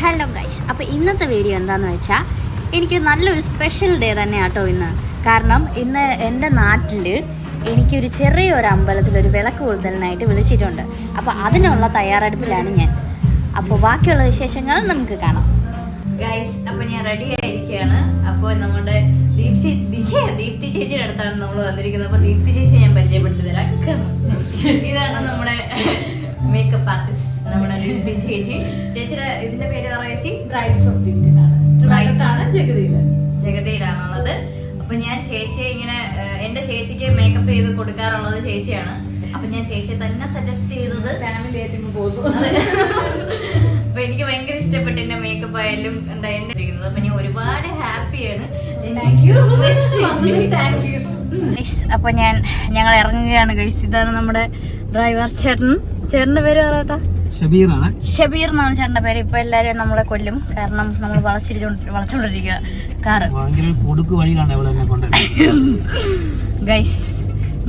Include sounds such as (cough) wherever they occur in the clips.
Hello guys അപ്പോൾ ഇന്നത്തെ video എന്താണെന്ന് വെച്ചാൽ എനിക്ക് നല്ലൊരു സ്പെഷ്യൽ ഡേ തന്നെ ആട്ടോ ഇന്ന്. കാരണം ഇന്ന് എന്റെ നാട്ടിൽ എനിക്കൊരു ചെറിയൊരു അമ്പലത്തിൽ ഒരു വിളക്ക് കൂടുതലിനായിട്ട് വിളിച്ചിട്ടുണ്ട്. അപ്പോൾ അതിനുള്ള തയ്യാറെടുപ്പിലാണ് ഞാൻ. അപ്പോൾ ബാക്കിയുള്ള വിശേഷങ്ങൾ നമുക്ക് കാണാം. ഗൈസ് അപ്പോൾ ഞാൻ റെഡി ആയിരിക്കുകയാണ്. അപ്പോൾ നമ്മുടെ ദീപ്തി ദിശ ദീപ്തി ചേച്ചിയുടെ അടുത്താണ് നമ്മൾ വന്നിരിക്കുന്നത്. അപ്പോൾ ദീപ്തി ചേച്ചി ഞാൻ പരിചയപ്പെടുത്തി തരാം. ഇതാണ് നമ്മുടെ ചേച്ചി. ചേച്ചിയുടെ ഇതിന്റെ പേര് പറയേച്ചി ബ്രൈറ്റ്സ് ബ്രൈഡ്സ് ഓഫ് Brides ആണ് ജഗതിയിൽ ജഗതിയിലാണുള്ളത്. അപ്പൊ ഞാൻ ചേച്ചിയെ ഇങ്ങനെ എന്റെ ചേച്ചിക്ക് മേക്കപ്പ് ചെയ്ത് കൊടുക്കാറുള്ളത് ചേച്ചിയാണ്. അപ്പൊ ഞാൻ ചേച്ചിയെ തന്നെ സജസ്റ്റ് ചെയ്തത് ഫാമിലി ആയിട്ട് പോകുന്നു. അപ്പൊ എനിക്ക് ഭയങ്കര ഇഷ്ടപ്പെട്ടു എന്റെ മേക്കപ്പ് ആയാലും എന്താ എന്റെ ഇരിക്കുന്നത്. അപ്പൊ ഞാൻ ഒരുപാട് ഹാപ്പിയാണ് അപ്പൊ ഞാൻ ഞങ്ങൾ ഇറങ്ങുകയാണ്. കഴിച്ചിട്ടാണ് നമ്മുടെ ഡ്രൈവർ ചേട്ടൻ. ചേട്ടന്റെ പേര് പറയട്ടാ. ഷബീറാണ്. ഷബീർ എന്നാണ് ചേട്ടന്റെ പേര്. ഇപ്പൊ എല്ലാരും നമ്മളെ കൊല്ലും. കാരണം നമ്മൾ വളച്ചിരിച്ചോണ്ട് വളച്ചോണ്ടിരിക്കുക. കാറ്. കൊടുക്ക് വഴിയിലാണ് ഗൈസ്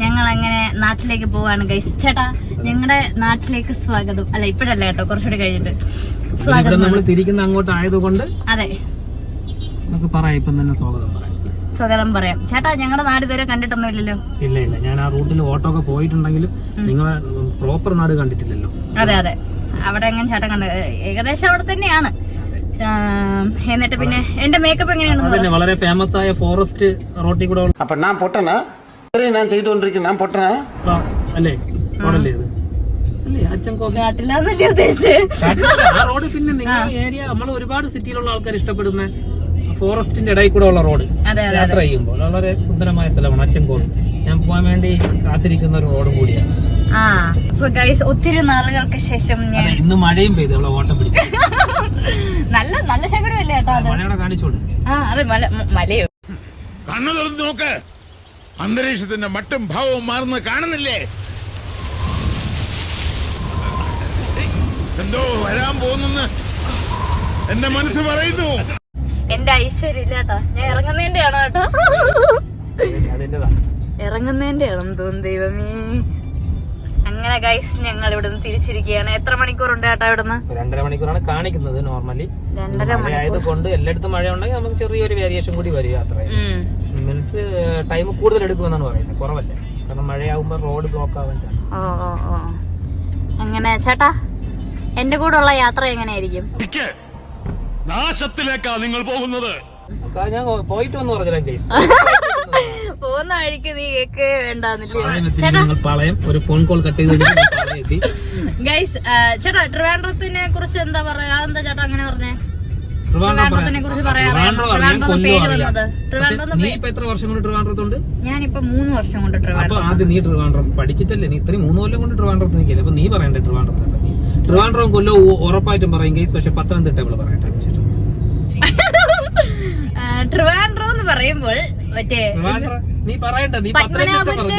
ഞങ്ങൾ അങ്ങനെ നാട്ടിലേക്ക് പോവാണ്. ഗൈസ് ചേട്ടാ ഞങ്ങളുടെ നാട്ടിലേക്ക് സ്വാഗതം. അല്ല ഇപ്പഴല്ല കേട്ടോ? കുറച്ചുകൂടി കഴിഞ്ഞിട്ട്. സ്വാഗതം നമ്മൾ തിരിക്കുന്ന അങ്ങോട്ട് ആയതുകൊണ്ട് അതെ. നമുക്ക് പറയാം ഇപ്പം തന്നെ സ്വാഗതം പറയാം. സ്വാഗതം പറയാം. ചേട്ടാ ഞങ്ങളുടെ നാട് ഇതുവരെ കണ്ടിട്ടൊന്നും ഇല്ലല്ലോ ഇല്ല ഇല്ല. ഞാൻ ആ റൂട്ടിൽ ഓട്ടോ ഒക്കെ പോയിട്ടുണ്ടെങ്കിലും നിങ്ങളെ പ്രോപ്പർ നാട് കണ്ടിട്ടില്ലല്ലോ. അതെ അതെ. അവിടെ എങ്ങനെ ചേട്ടൻ കണ്ട ഏകദേശം അവിടെ തന്നെയാണ്. എന്നിട്ട് പിന്നെ എന്റെ മേക്കപ്പ് എങ്ങനെയാണ് വളരെ ഫേമസ് ആയ ഫോറസ്റ്റ് റോട്ടി കൂടെ അപ്പൊ ഞാൻ പൊട്ടനാ? ഞാൻ ചെയ്തുകൊണ്ടിരിക്കുന്നു ഞാൻ പൊട്ടനാ? അല്ലേ? മോഡല്ലേ ഇത്? റോഡ് പിന്നെ നിങ്ങളുടെ ഏരിയ നമ്മൾ ഒരുപാട് സിറ്റിയിലുള്ള ആൾക്കാർ ഇഷ്ടപ്പെടുന്ന ഫോറസ്റ്റിന്റെ ഇടയിൽ കൂടെ ഉള്ള റോഡ്. യാത്ര ചെയ്യുമ്പോൾ വളരെ സുന്ദരമായ സ്ഥലമാണ് അച്ചൻകോട് ഞാൻ പോകാൻ വേണ്ടി കാത്തിരിക്കുന്ന ഒരു റോഡും കൂടിയാണ്. അപ്പൊ ഗൈസ് ഒത്തിരി നാളുകൾക്ക് ശേഷം ഞാൻ ഇന്ന് മഴയും പെയ്തു. അവളെ ഓട്ടം പിടിച്ചു. നല്ല നല്ല ശകരമല്ലേ കേട്ടോ അത് മഴയോടെ കാണിച്ചോളൂ. ആ അതെ മല മലയോ? കണ്ണു തുറന്ന് നോക്ക്. അന്തരീക്ഷത്തിന്റെ മട്ടും ഭാവവും മാറുന്നത് കാണുന്നില്ലേ? എന്തോ വരാൻ പോകുന്നെന്ന് എന്റെ മനസ്സ് പറയുന്നു. എന്റെ ഐശ്വര്യം ഇല്ല കേട്ടോ ഞാൻ ഇറങ്ങുന്നതിന്റെ ആണോ കേട്ടോ ഇറങ്ങുന്നതിന്റെ ആണെന്ന് തോന്നുന്നു ദൈവമേ. അങ്ങനെ ഗൈസ് ഞങ്ങൾ ഇവിടുന്ന് തിരിച്ചിരിക്കുകയാണ്. എത്ര മണിക്കൂറുണ്ട് ചേട്ടാ ഇവിടുന്ന്? രണ്ടര മണിക്കൂറാണ് കാണിക്കുന്നത് നോർമലി രണ്ടര മണിക്കൂർ. കൊണ്ട് എല്ലായിടത്തും മഴ ഉണ്ടെങ്കിൽ നമുക്ക് ചെറിയൊരു വേരിയേഷൻ കൂടി വരും യാത്ര ഉം. മീൻസ് ടൈം കൂടുതൽ എടുക്കുമെന്നാണ് പറയുന്നത്. കുറവല്ല? കാരണം മഴയാകുമ്പോൾ റോഡ് ബ്ലോക്ക് ആവാൻ ചാൻസ് അങ്ങനെ ചേട്ടാ എന്റെ കൂടെ ഉള്ള യാത്ര എങ്ങനെയായിരിക്കും? നാശത്തിലേക്കാ നിങ്ങൾ പോകുന്നത്. ഞാൻ പോയിട്ട് വന്ന് പറഞ്ഞില്ല ഗൈസ് (laughs) പോകുന്ന വഴിക്ക് നീ കേക്ക് വേണ്ടെന്നില്ലേ? നിങ്ങൾ പാളയം. ഒരു ഫോൺ കോൾ കട്ട് ചെയ്ത് കഴിഞ്ഞാൽ ഞാൻ പാളയം എത്തി. ഗൈസ് ചേട്ടാ ട്രിവാൻഡ്രത്തിനെ കുറിച്ച് എന്താ പറയാ? എന്താ ചേട്ടാ അങ്ങനെ പറഞ്ഞേ? ഞാനിപ്പോ മൂന്ന് വർഷം കൊണ്ട് ട്രിവാൻഡ്രം ആദ്യം നീ ട്രിവാൻഡ്രം പഠിച്ചിട്ടല്ലേ? നീ ഇത്രയും മൂന്ന് കൊല്ലം കൊണ്ട് ട്രിവാൻഡ്രത്ത് നിൽക്കില്ല? അപ്പൊ നീ പറയണ്ടേ ട്രിവാൻഡ്രത്തെ പറ്റി? ട്രിവാൻഡ്രം കൊല്ലം ഉ- ഉറപ്പായിട്ടും പറയും ഗൈസ് പക്ഷെ പത്തനംതിട്ട ഇവിടെ പറയട്ടെ ശരി. (laughs) ആ, ട്രിവാൻഡ്രം എന്ന് പറയുമ്പോൾ മറ്റേ പത്മനാഭന്റെ പറഞ്ഞു?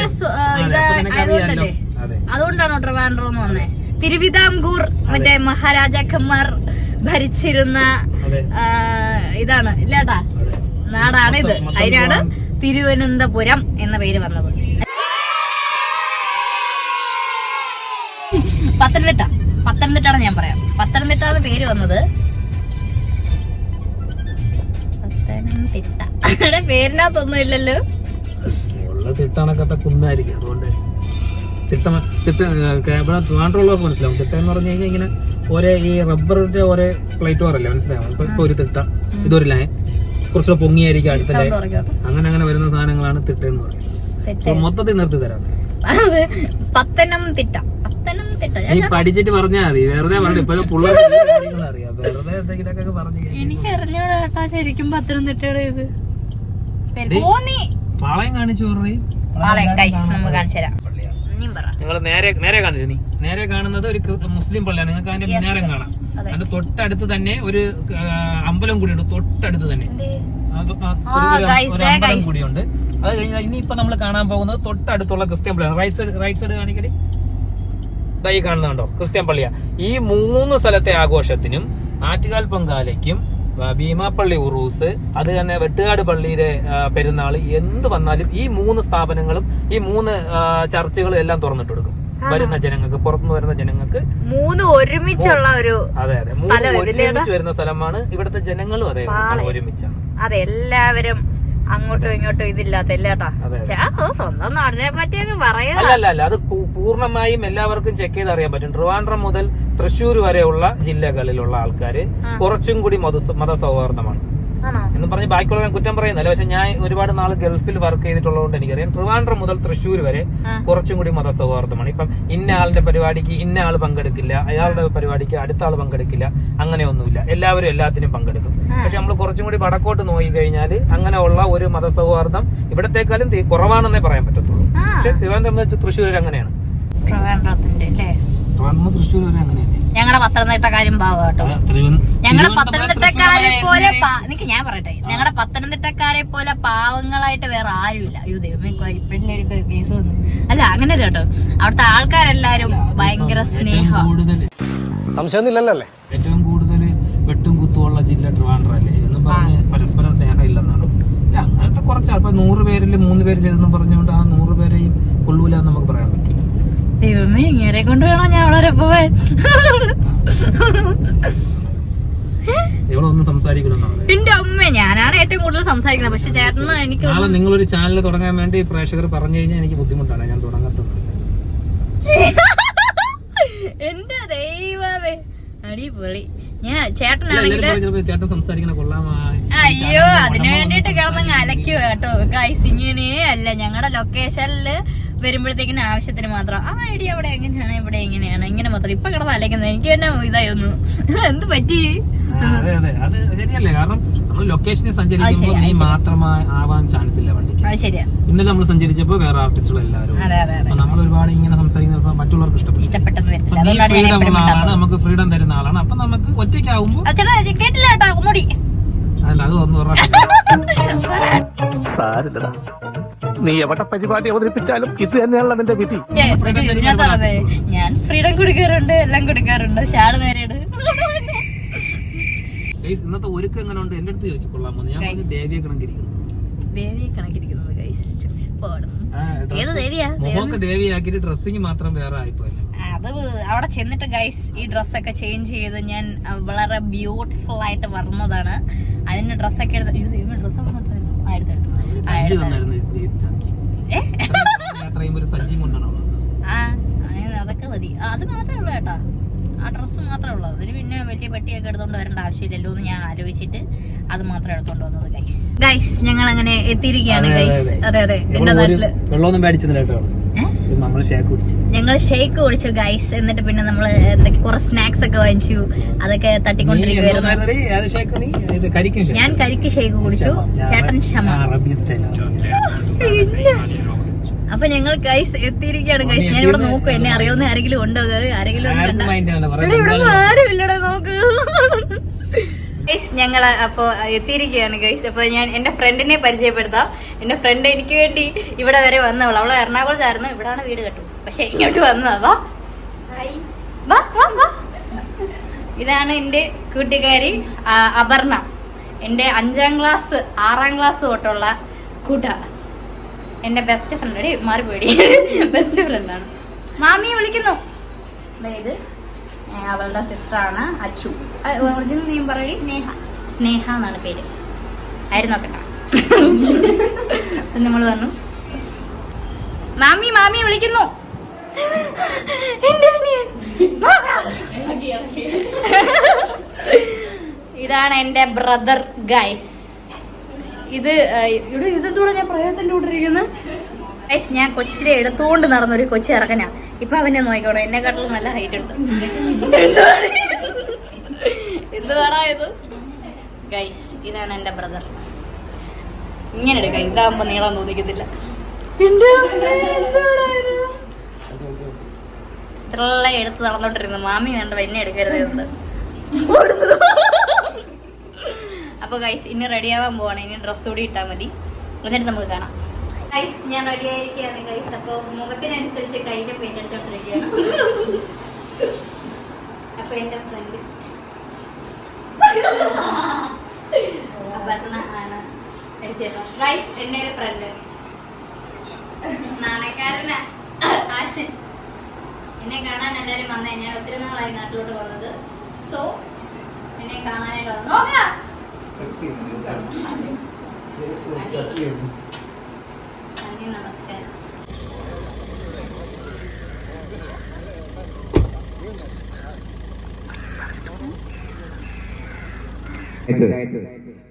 അതെ, ഇത് അപ്പൊ നിനക്ക് അറിയാലോ. ആയതുകൊണ്ടല്ലേ അതെ. അതുകൊണ്ടാണോ ട്രിവാൻഡ്രം എന്ന് വന്നേ? തിരുവിതാംകൂർ മറ്റേ മഹാരാജാക്കന്മാർ ഭരിച്ചിരുന്ന ഇതാണ്. ഇല്ലാട്ടാ? നാടാണ് ഇത്. അതിനാണ് തിരുവനന്തപുരം എന്ന പേര് വന്നത്. പത്തനംതിട്ട. പത്തനംതിട്ടാണ് ഞാൻ പറയാം. പത്തനംതിട്ട എന്ന പേര് വന്നത് പത്തനംതിട്ട. അവിടെ പേരിനകത്തൊന്നും ഇല്ലല്ലോ. തിട്ടണക്കത്തെ കുന്നായിരിക്കും. അതുകൊണ്ട് തിട്ട തിട്ട ഏ, ഇവിടെ ട്രിവാൻഡ്രം മനസ്സിലാവും. തിട്ട എന്ന് പറഞ്ഞു കഴിഞ്ഞാൽ ഇങ്ങനെ ഒരേ ഈ റബ്ബറിന്റെ ഒരേ പ്ലേറ്റ് പറയല്ലേ മനസ്സിലാവും ഇപ്പൊ ഒരു തിട്ട ഇതൊരു ലൈൻ. കുറച്ചുകൂടെ പൊങ്ങിയായിരിക്കും അടുത്ത ലൈൻ. അങ്ങനെ അങ്ങനെ വരുന്ന സാധനങ്ങളാണ് തിട്ട എന്ന് പറയുന്നത്. മൊത്തത്തിൽ നിർത്തി തരാം. പത്തനംതിട്ട പത്തനംതിട്ട നീ പഠിച്ചിട്ട് പറഞ്ഞാ മതി. വെറുതെ പറഞ്ഞു ഇപ്പോഴും പിള്ളേർ അറിയാം (laughs) വെറുതെ എന്തെങ്കിലുമൊക്കെ പറഞ്ഞു എനിക്ക് അറിഞ്ഞൂടാ ശരിക്കും പത്തനംതിട്ടയുടെ ഇത്. പാളയം കാണിച്ചു നിങ്ങൾ നേരെ നേരെ കാണിച്ചു നീ? നേരെ കാണുന്നത് ഒരു മുസ്ലിം പള്ളിയാണ്. നിങ്ങൾക്ക് അതിന്റെ മിനാരം കാണാം. അതെ. അതിന്റെ തൊട്ടടുത്ത് തന്നെ ഒരു അമ്പലം കൂടിയുണ്ട്. തൊട്ടടുത്ത് തന്നെ. അമ്പലം. കൂടിയുണ്ട്. അത് കഴിഞ്ഞാൽ ഇനിയിപ്പൊ നമ്മൾ കാണാൻ പോകുന്നത് തൊട്ടടുത്തുള്ള ക്രിസ്ത്യൻ പള്ളിയാണ്. റൈറ്റ് സൈഡ് റൈറ്റ് സൈഡ് കാണിക്കടി. ഈ കാണുന്നുണ്ടോ ക്രിസ്ത്യൻ പള്ളിയാ. ഈ മൂന്ന് സ്ഥലത്തെ ആഘോഷത്തിനും ആറ്റുകാൽ പൊങ്കാലയ്ക്കും ഭീമാപ്പള്ളി ഉറൂസ് അത് തന്നെ വെട്ടുകാട് പള്ളിയിലെ പെരുന്നാൾ എന്ത് വന്നാലും ഈ മൂന്ന് സ്ഥാപനങ്ങളും ഈ മൂന്ന് ചർച്ചകളും എല്ലാം തുറന്നിട്ട് കൊടുക്കും വരുന്ന ജനങ്ങൾക്ക് പുറത്തുനിന്ന് വരുന്ന ജനങ്ങൾക്ക് മൂന്ന് ഒരുമിച്ചുള്ള ഒരു അതെ അതെ. മൂന്ന് ഒരുമിച്ച് വരുന്ന സ്ഥലമാണ് ഇവിടുത്തെ ജനങ്ങളും അതെ ഒരുമിച്ചാണ്. അതെ എല്ലാവരും അങ്ങോട്ടും ഇങ്ങോട്ടും ഇതില്ലാത്ത ഇല്ലേട്ടാ സ്വന്തം നാടിനെ പറ്റിയൊക്കെ പറയാ അല്ല അല്ല അല്ല. അത് പൂർണമായും എല്ലാവർക്കും ചെക്ക് ചെയ്ത് അറിയാൻ പറ്റും. ട്രിവാൻഡ്രം മുതൽ തൃശ്ശൂർ വരെയുള്ള ജില്ലകളിലുള്ള ആൾക്കാർ കുറച്ചും കൂടി മത സൗഹാർദ്ദമാണ് എന്ന് പറഞ്ഞ് ബാക്കിയുള്ളവരെ കുറ്റം പറയുന്നില്ല. പക്ഷെ ഞാൻ ഒരുപാട് നാൾ ഗൾഫിൽ വർക്ക് ചെയ്തിട്ടുള്ളതുകൊണ്ട് എനിക്കറിയാം. ട്രിവാൻഡ്രം മുതൽ തൃശ്ശൂർ വരെ കുറച്ചും കൂടി മത സൗഹാർദ്ദമാണ് ഇപ്പം ഇന്ന ആളുടെ പരിപാടിക്ക് ഇന്ന ആൾ പങ്കെടുക്കില്ല അയാളുടെ പരിപാടിക്ക് അടുത്ത ആൾ പങ്കെടുക്കില്ല അങ്ങനെയൊന്നുമില്ല. എല്ലാവരും എല്ലാത്തിനും പങ്കെടുക്കും. പക്ഷെ നമ്മൾ കുറച്ചും കൂടി വടക്കോട്ട് നോക്കി കഴിഞ്ഞാൽ അങ്ങനെയുള്ള ഒരു മതസൗഹാർദ്ദം ഇവിടത്തെക്കാളും തീ- കുറവാണെന്നേ പറയാൻ പറ്റത്തുള്ളൂ. പക്ഷെ തിരുവനന്തപുരം തൃശ്ശൂർ വരെ അങ്ങനെയാണ്. ട്രിവാൻഡ്രത്തിന്റെ അല്ലേ? ട്രിവാൻഡ്രം തൃശ്ശൂർ വരെ അങ്ങനെയല്ലേ ഞങ്ങളുടെ പത്തനംതിട്ടക്കാരും ഭാഗം കേട്ടോ. ഞങ്ങളുടെ പത്തനംതിട്ടക്കാരെ പോലെ എനിക്ക് പാ- നിക്ക് ഞാൻ പറയട്ടെ. ഞങ്ങളുടെ പത്തനംതിട്ടക്കാരെ പോലെ പാവങ്ങളായിട്ട് വേറെ ആരുമില്ല. അയ്യോ ദൈവമേ ഇപ്പോഴൊരു കേസ് വന്നു. അല്ല അങ്ങനെ കേട്ടോ. അവിടുത്തെ ആൾക്കാരെല്ലാരും ഭയങ്കര സ്നേഹം സംശയമൊന്നുമില്ലല്ലേ? ഏറ്റവും കൂടുതൽ വെട്ടും കുത്തുമുള്ള ജില്ല ട്രിവാൻഡ്രല്ലേ എന്ന് പറഞ്ഞ് പരസ്പരം സ്നേഹം ഇല്ലെന്നാണ് ഇല്ല അങ്ങനത്തെ കുറച്ച് അപ്പൊ നൂറ് പേരിൽ മൂന്ന് പേര് ചെയ്തെന്ന് പറഞ്ഞുകൊണ്ട് ആ നൂറ് പേരെയും കൊള്ളൂല നമുക്ക് പറയാൻ പറ്റും. ദൈവമേ ഇങ്ങനെ കൊണ്ട് വേണോ ഞാൻ വളരെ പോവാൻ ഒന്നും എന്റെ അമ്മ ഞാനാണ് ഏറ്റവും കൂടുതൽ സംസാരിക്കുന്നത്. പക്ഷെ ചേട്ടന് എനിക്ക് നാളെ നിങ്ങളൊരു ചാനൽ തുടങ്ങാൻ വേണ്ടി പ്രേക്ഷകർ പറഞ്ഞു കഴിഞ്ഞാൽ എനിക്ക് ബുദ്ധിമുട്ടാണ്. ഞാൻ തുടങ്ങത്തുന്നത് എന്റെ ദൈവമേ അടിപൊളി. ഞാൻ ചേട്ടനാണെങ്കിൽ എല്ലാവരും ചേട്ടൻ സംസാരിക്കണ കൊള്ളാമായി അയ്യോ അതിനു വേണ്ടിട്ട് കിടന്നങ്ങ് അലക്കുക കേട്ടോ. ഗൈസ് ഇങ്ങനെ അല്ല ഞങ്ങളുടെ ലൊക്കേഷനിൽ വരുമ്പോഴത്തേക്കിന് ആവശ്യത്തിന് മാത്രം. ആ ഐഡിയ അവിടെ എങ്ങനെയാണ് ഇവിടെ എങ്ങനെയാണ്? ഇങ്ങനെ മാത്രം. ഇപ്പൊ കിടന്ന് അലക്കുന്നത് എനിക്ക് തന്നെ ഇതായി ഒന്ന് എന്ത് പറ്റി? അതെ അതെ. അത് ശരിയല്ലേ? കാരണം നമ്മൾ ലൊക്കേഷനിൽ സഞ്ചരിക്കുമ്പോൾ നീ മാത്രമായി ആവാൻ ചാൻസ് ഇല്ല വണ്ടിക്ക്. ഇന്നലെ നമ്മൾ സഞ്ചരിച്ചപ്പോൾ വേറെ ആർട്ടിസ്റ്റുകൾ എല്ലാവരും അപ്പൊ നമ്മൾ ഒരുപാട് ഇങ്ങനെ സംസാരിക്കുന്ന മറ്റുള്ളവർക്ക് ഇഷ്ടപ്പെട്ടു. ഫ്രീഡം നമുക്ക് ഫ്രീഡം തരുന്ന ആളാണ്. അപ്പൊ നമുക്ക് ഒറ്റയ്ക്കാവുമ്പോ ആ, ചേട്ടാ ഇത് കേട്ടില്ല കേട്ടോ. അല്ല അത് ഒന്ന് സാരില്ലടാ. നീ എവിടെ പരിപാടി അവതരിപ്പിച്ചാലും ഇത് തന്നെയാണല്ലോ നിന്റെ വിധി. ഞാൻ ഫ്രീഡം കൊടുക്കാറുണ്ട് എല്ലാം കൊടുക്കാറുണ്ട്. ഷാൾ നേരെയാണ് ഇന്നത്തെ ഒരുക്കം എങ്ങനെ ഉണ്ട് എന്റെ അടുത്ത് ചോദിച്ചു കൊള്ളാമോ ഞാൻ ദേവിയെ കണക്കിരിക്കുന്നു. ദേവിയെ കണക്കിരിക്കുന്നത് ഏത് ദേവിയാ? മുഖമൊക്കെ ദേവിയാക്കിയിട്ട് ഡ്രസ്സിങ് മാത്രം വേറെ ആയിപ്പോയല്ലേ. അത് അവിടെ ചെന്നിട്ട് ഗൈസ് ഈ ഡ്രസ്സൊക്കെ ചേഞ്ച് ചെയ്ത് ഞാൻ വളരെ ബ്യൂട്ടിഫുൾ ആയിട്ട് വരുന്നതാണ്. അതിന് ഡ്രസ്സൊക്കെ എടുത്ത് അയ്യോ ദൈവം ഡ്രസ്സ് എടുത്തു എടുത്തു ഒരു ആ, സഞ്ചി എടുത്തു. തന്നായിരുന്നു ഈ സഞ്ചി ഏ? യാത്ര ചെയ്യുമ്പോൾ ഒരു സഞ്ചിയും കൊണ്ടാണ് അവൾ വന്നത്. ആ അതൊക്കെ മതി അത് മാത്രമേ ഉള്ളൂ കേട്ടോ ആ ഡ്രസ്സ് മാത്രമേ ഉള്ളൂ അവർ പിന്നെ വലിയ പെട്ടിയൊക്കെ എടുത്തോണ്ട് വരേണ്ട ആവശ്യമില്ലല്ലോ എന്ന് ഞാൻ ആലോചിച്ചിട്ട് അത് മാത്രം എടുത്തോണ്ട് വന്നത് ഗൈസ് ഗൈസ് ഞങ്ങൾ അങ്ങനെ എത്തിയിരിക്കുകയാണ് അതെ, അതെ, ഗൈസ് അതെ. അതെ എന്റെ നാട്ടിൽ വെള്ളമൊന്നും മേടിച്ചില്ല കേട്ടോ ഞങ്ങൾ ഷേക്ക് കുടിച്ചു. ഗൈസ് എന്നിട്ട് പിന്നെ നമ്മൾ എന്തൊക്കെ കുറെ സ്നാക്സ് ഒക്കെ വാങ്ങിച്ചു. അതൊക്കെ തട്ടിക്കൊണ്ടിരിക്കുവായിരുന്നു. ഞാൻ കരിക്ക് ഷേക്ക് കുടിച്ചു. ചേട്ടൻ ക്ഷമ. അപ്പൊ ഞങ്ങൾ ഗൈസ് എത്തിയിരിക്കുകയാണ് ഗൈസ് ഞാൻ ഇവിടെ നോക്കും എന്നെ അറിയാവുന്ന ആരെങ്കിലും ഉണ്ടോ? ആരെങ്കിലും ഒന്ന് ആർക്കും കണ്ടാ? mind ആവില്ല. കുറേ ഇവിടെ ഇവിടെ ആരും ഇല്ലടാ നോക്ക്. ഗൈസ് ഞങ്ങൾ അപ്പോ എത്തിയിരിക്കുകയാണ് ഗൈസ് അപ്പൊ ഞാൻ എന്റെ ഫ്രണ്ടിനെ പരിചയപ്പെടുത്താം. എന്റെ ഫ്രണ്ട് എനിക്ക് വേണ്ടി ഇവിടെ വരെ വന്നവൾ അവൾ എറണാകുളത്തായിരുന്നു. ഇവിടാണ് വീട് കെട്ടു. പക്ഷെ ഇങ്ങോട്ട് വന്നതാ. വാ. ഇതാണ് എന്റെ കൂട്ടുകാരി അപർണ. എന്റെ അഞ്ചാം ക്ലാസ് ആറാം ക്ലാസ് തൊട്ടുള്ള കൂട്ട. എന്റെ ബെസ്റ്റ് ഫ്രണ്ട് മാറി മാറിപ്പോയി. ബെസ്റ്റ് ഫ്രണ്ടാണ് (laughs) മാമിയെ വിളിക്കുന്നു. ഇത്. അവളുടെ സിസ്റ്ററാണ് അച്ചു. ഒറിജിനൽ നെയിം പറയ. സ്നേഹ. സ്നേഹ എന്നാണ് പേര്. ആയിരുന്നു നോക്കട്ടെ നമ്മൾ പറഞ്ഞു. മാമി മാമി വിളിക്കുന്നു. ഇതാണ് എന്റെ ബ്രദർ ഗൈസ്. ഇത് ഇവിടെ ഇതെന്തൂടെ ഞാൻ പ്രയത്നത്തിലൂടെ ഇരിക്കുന്നത് ഞാൻ കൊച്ചിലെ എടുത്തുകൊണ്ട് നടന്നൊരു കൊച്ചി ഇറക്കനാ ഇപ്പൊ അവനെ നോക്കിക്കോട്ടെ എന്നെക്കാട്ടിലും നല്ല ഹൈറ്റ് ഉണ്ട്? എന്തുവാടാ? ഇത്? ഗൈസ് ഇതാണ് എന്റെ ബ്രദർ ഇങ്ങനെ എടുക്ക. ഇതാകുമ്പോ നീളം തോന്നിക്കത്തില്ല. ഇത്രയുള്ള എടുത്ത് നടന്നോണ്ടിരുന്നു മാമി വേണ്ട എന്നെ എടുക്കരുത് എന്ത് അപ്പൊ ഗൈസ് ഇനി റെഡി ആവാൻ പോവാണ്. ഇനി ഡ്രസ്സ് കൂടി ഇട്ടാ മതി. എന്നിട്ട് നമുക്ക് കാണാം. ഗൈസ് ഞാൻ റെഡി ആയിരിക്കുകയാണ് ഗൈസ് അപ്പൊ മുഖത്തിനനുസരിച്ച് കയ്യിലെ പെയിന്റ് അടിച്ചോണ്ടിരിക്കുകയാണ് അപ്പൊ എന്റെ ഫ്രണ്ട് അപ്പൊ ആണ്. അടിച്ചിരുന്നു ഗൈസ് എന്റെ ഒരു ഫ്രണ്ട് നാണക്കാരനാ ആശൻ. എന്നെ കാണാൻ എല്ലാവരും വന്നേ. ഞാൻ ഒത്തിരി നാളായി നാട്ടിലോട്ട് വന്നത്. സോ എന്നെ കാണാനായിട്ട് വന്നു. നോക്കാം.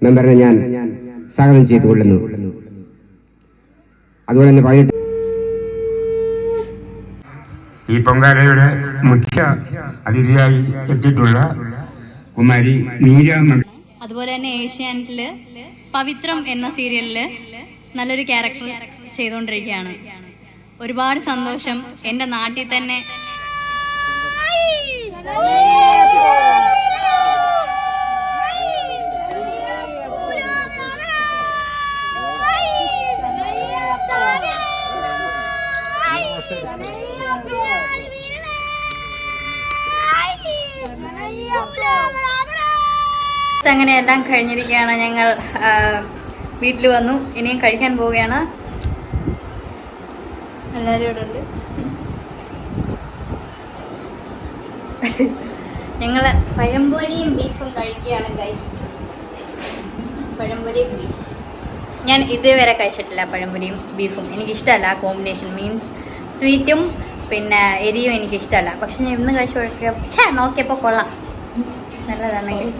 മെമ്പറിനെ ഞാൻ സ്വാഗതം ചെയ്തുകൊള്ളുന്നു. അതുപോലെ തന്നെ പതിനെട്ട് ഈ പൊങ്കാലയുടെ മുഖ്യ അതിഥിയായി എത്തിയിട്ടുള്ള കുമാരി മീര അതുപോലെ തന്നെ ഏഷ്യാനെറ്റിൽ പവിത്രം എന്ന സീരിയലിൽ നല്ലൊരു ക്യാരക്ടർ ചെയ്തുകൊണ്ടിരിക്കുകയാണ്. ഒരുപാട് സന്തോഷം. എന്റെ നാട്ടിൽ തന്നെ (laughs) അങ്ങനെ എല്ലാം കഴിഞ്ഞിരിക്കുകയാണ് ഞങ്ങൾ വീട്ടിൽ വന്നു. ഇനിയും കഴിക്കാൻ പോവുകയാണ്. എല്ലാവരും ഇവിടെ ഉണ്ട്. ഞങ്ങൾ പഴംപൊരിയും ബീഫും കഴിക്കുകയാണ് ഗൈസ് പഴംപൊരി ബീഫ് ഞാൻ ഇതുവരെ കഴിച്ചിട്ടില്ല പഴംപൊരിയും ബീഫും എനിക്കിഷ്ടമല്ല ആ കോമ്പിനേഷൻ മീൻസ് സ്വീറ്റും പിന്നെ എരിയും എനിക്കിഷ്ടമല്ല പക്ഷെ ഞാൻ ഇന്ന് കഴിച്ചു കൊടുക്കുക നോക്കിയപ്പോൾ കൊള്ളാം. നല്ലതാണ് guys.